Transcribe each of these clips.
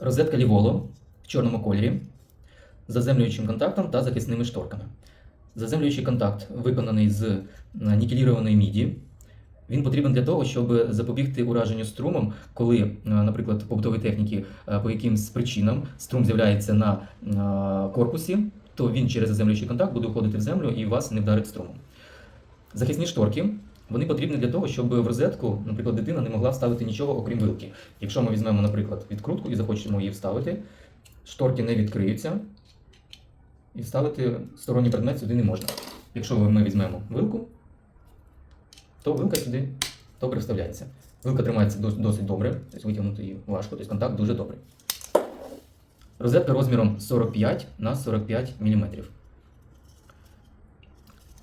Розетка Ліволо в чорному кольорі з заземлюючим контактом та захисними шторками. Заземлюючий контакт виконаний з е, нікелірованої міді. Він потрібен для того, щоб запобігти ураженню струмом, коли, е, наприклад, побутові техніки е, по якимсь причинам струм з'являється на корпусі, то він через заземлюючий контакт буде уходити в землю і вас не вдарить струмом. Захисні шторки вони потрібні для того, щоб в розетку, наприклад, дитина не могла вставити нічого, окрім вилки. Якщо ми візьмемо, наприклад, відкрутку і захочемо її вставити, шторки не відкриються, і вставити сторонній предмет сюди не можна. Якщо ми візьмемо вилку, то вилка сюди добре вставляється. Вилка тримається досить добре, тобто витягнути її важко, тобто контакт дуже добрий. Розетка розміром 45 на 45 мм.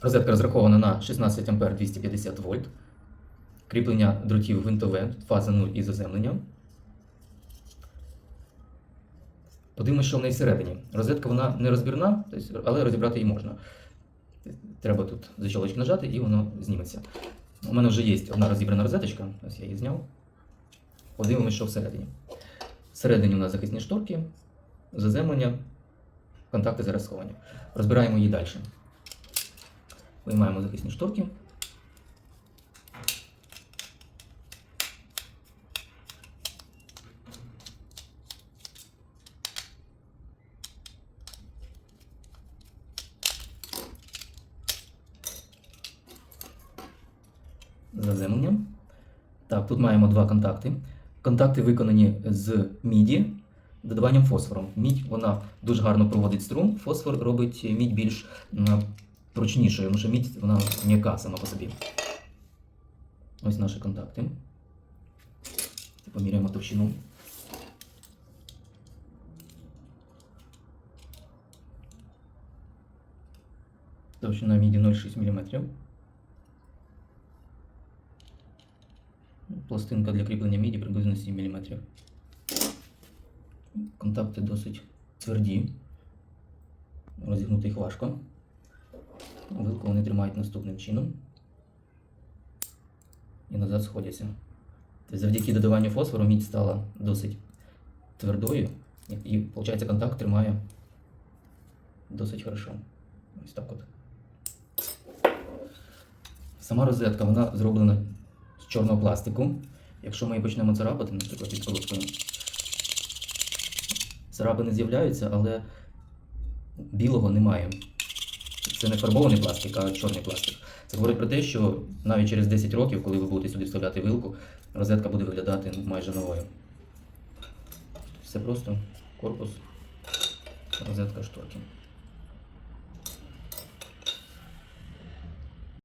Розетка розрахована на 16 А 250 вольт. Кріплення дротів гвинтове, фаза 0 і заземлення. Подивимося, що в неї всередині. Розетка вона не розбірна, тобто, але розібрати її можна. Треба тут защолочку нажати і воно зніметься. У мене вже є одна розібрана розеточка, ось я її зняв. Подивимося, що всередині. Всередині у нас захисні шторки, заземлення, контакти зараз сховані. Розбираємо її далі. Виймаємо захисні шторки. Заземлення. Так, тут маємо два контакти. Контакти виконані з міді додаванням фосфору. Мідь вона дуже гарно проводить струм, фосфор робить мідь більш прочнішою, тому що мідь вона м'яка сама по собі. Ось наші контакти. Поміряємо товщину. Товщина міді 0,6 мм. Пластинка для кріплення міді приблизно 7 мм. Контакти досить тверді. Розігнути їх важко. Вилку вони тримають наступним чином. І назад сходяться. Тобто завдяки додаванню фосфору мідь стала досить твердою. І, виходить, контакт тримає досить хорошо. Ось так от. Сама розетка вона зроблена з чорного пластику. Якщо ми її почнемо царапати, наприклад, відкруткою, царапини з'являються, але білого немає. Це не фарбований пластик, а чорний пластик. Це говорить про те, що навіть через 10 років, коли ви будете сюди вставляти вилку, розетка буде виглядати майже новою. Все просто корпус, розетка шторки.